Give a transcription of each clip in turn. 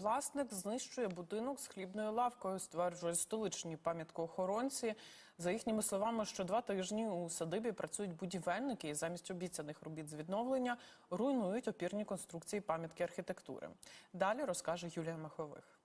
Власник знищує будинок з хлібною лавкою, стверджують столичні пам'яткоохоронці. За їхніми словами, що два тижні у садибі працюють будівельники і замість обіцяних робіт з відновлення руйнують опірні конструкції пам'ятки архітектури. Далі розкаже Юлія Махових.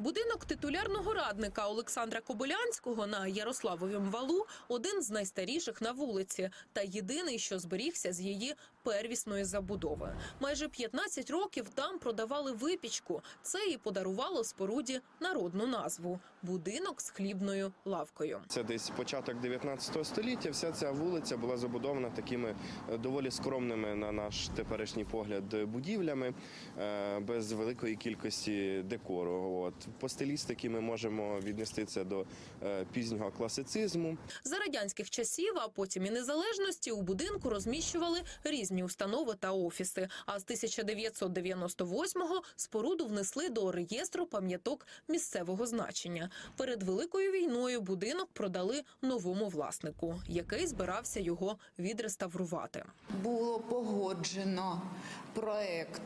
Будинок титулярного радника Олександра Кобилянського на Ярославовім валу один з найстаріших на вулиці та єдиний, що зберігся з її первісної забудови. Майже 15 років там продавали випічку. Це і подарувало споруді народну назву будинок з хлібною лавкою. Це десь початок 19 століття. Вся ця вулиця була забудована такими е, доволі скромними на наш теперішній погляд будівлями, е, без великої кількості декору. По стилістиці ми можемо віднести це до е, пізнього класицизму. За радянських часів, а потім і незалежності, у будинку розміщували різні установи та офіси. А з 1998-го споруду внесли до реєстру пам'яток місцевого значення. Перед великою війною будинок продали новому власнику, який збирався його відреставрувати. було погоджено проект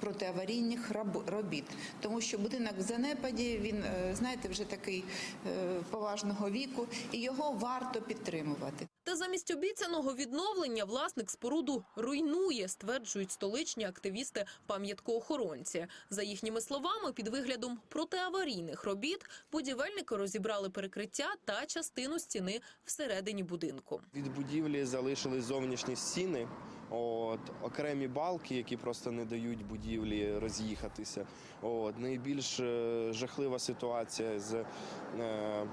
протиаварійних робіт, тому що будинок в занепаді, він, е, знаєте, вже такий е, поважного віку, і його варто підтримувати. Та замість обіцяного відновлення власник споруду руйнує, стверджують столичні активісти пам'яткоохоронці. За їхніми словами, під виглядом протиаварійних робіт будівельники розібрали перекриття та частину стіни всередині будинку. Від будівлі залишились зовнішні стіни, от окремі балки, які просто не дають будівлі роз'їхатися. От найбільш е, жахлива ситуація з. Е,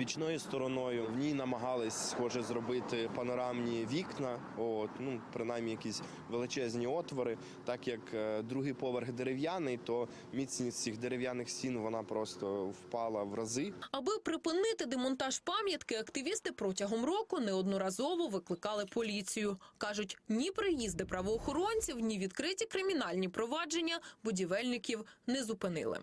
Бічною стороною в ній намагались схоже зробити панорамні вікна, от ну принаймні якісь величезні отвори. Так як е, другий поверх дерев'яний, то міцність цих дерев'яних стін вона просто впала в рази. Аби припинити демонтаж пам'ятки, активісти протягом року неодноразово викликали поліцію. кажуть, ні приїзди правоохоронців, ні відкриті кримінальні провадження будівельників не зупинили.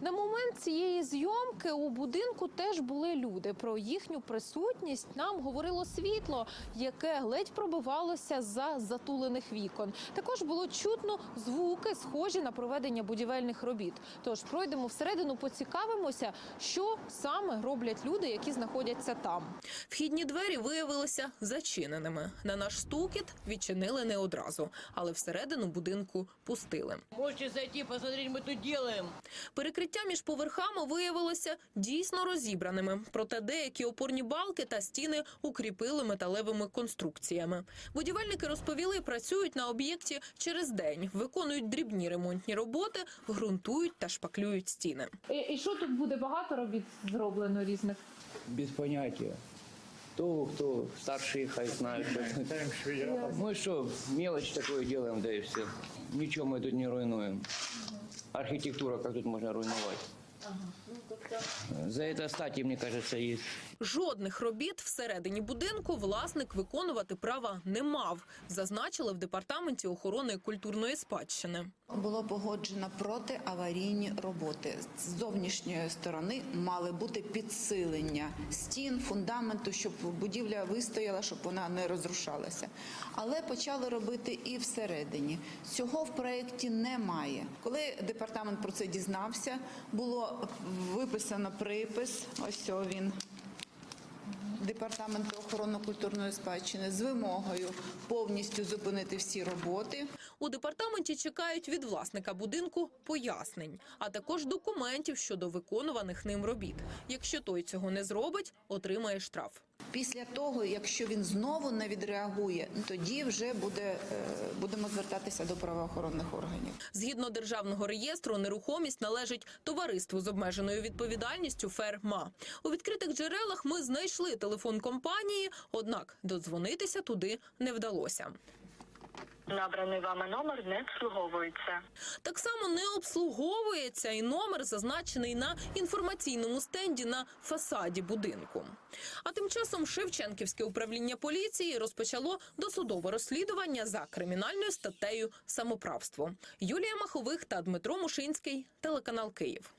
На момент цієї зйомки у будинку теж були люди. Про їхню присутність нам говорило світло, яке ледь пробивалося за затулених вікон. Також було чутно звуки, схожі на проведення будівельних робіт. Тож пройдемо всередину, поцікавимося, що саме роблять люди, які знаходяться там. Вхідні двері виявилися зачиненими. На наш стукіт відчинили не одразу, але всередину будинку пустили. Можете зайти, посмотреть, мы тут делаем. Перекриття між поверхами виявилося дійсно розібраними. Проте деякі опорні балки та стіни укріпили металевими конструкціями. Будівельники розповіли, працюють на об'єкті через день, виконують дрібні ремонтні роботи, ґрунтують та шпаклюють стіни. І що тут буде багато робіт зроблено різних? без понятия. То, кто старшие, хай знают. Мы что, мелочь такое делаем, да и все. Ничего мы тут не руйнуем. Архитектура, как тут можно руйновать? За это статьи, мне кажется, есть. Жодних робіт всередині будинку власник виконувати права не мав, зазначили в департаменті охорони культурної спадщини. Було погоджено протиаварійні роботи. З зовнішньої сторони мали бути підсилення стін, фундаменту, щоб будівля вистояла, щоб вона не розрушалася. Але почали робити і всередині. Цього в проєкті немає. Коли департамент про це дізнався, було виписано припис. Ось він. Департаменту охорони культурної спадщини з вимогою повністю зупинити всі роботи. У департаменті чекають від власника будинку пояснень, а також документів щодо виконуваних ним робіт. Якщо той цього не зробить, отримає штраф. Після того, якщо він знову не відреагує, тоді вже буде, е, будемо звертатися до правоохоронних органів. Згідно державного реєстру, нерухомість належить товариству з обмеженою відповідальністю Ферма. У відкритих джерелах ми знайшли телефон компанії, однак додзвонитися туди не вдалося. Набраний вами номер не обслуговується. Так само не обслуговується і номер зазначений на інформаційному стенді на фасаді будинку. А тим часом Шевченківське управління поліції розпочало досудове розслідування за кримінальною статтею самоправство. Юлія Махових та Дмитро Мушинський, телеканал Київ.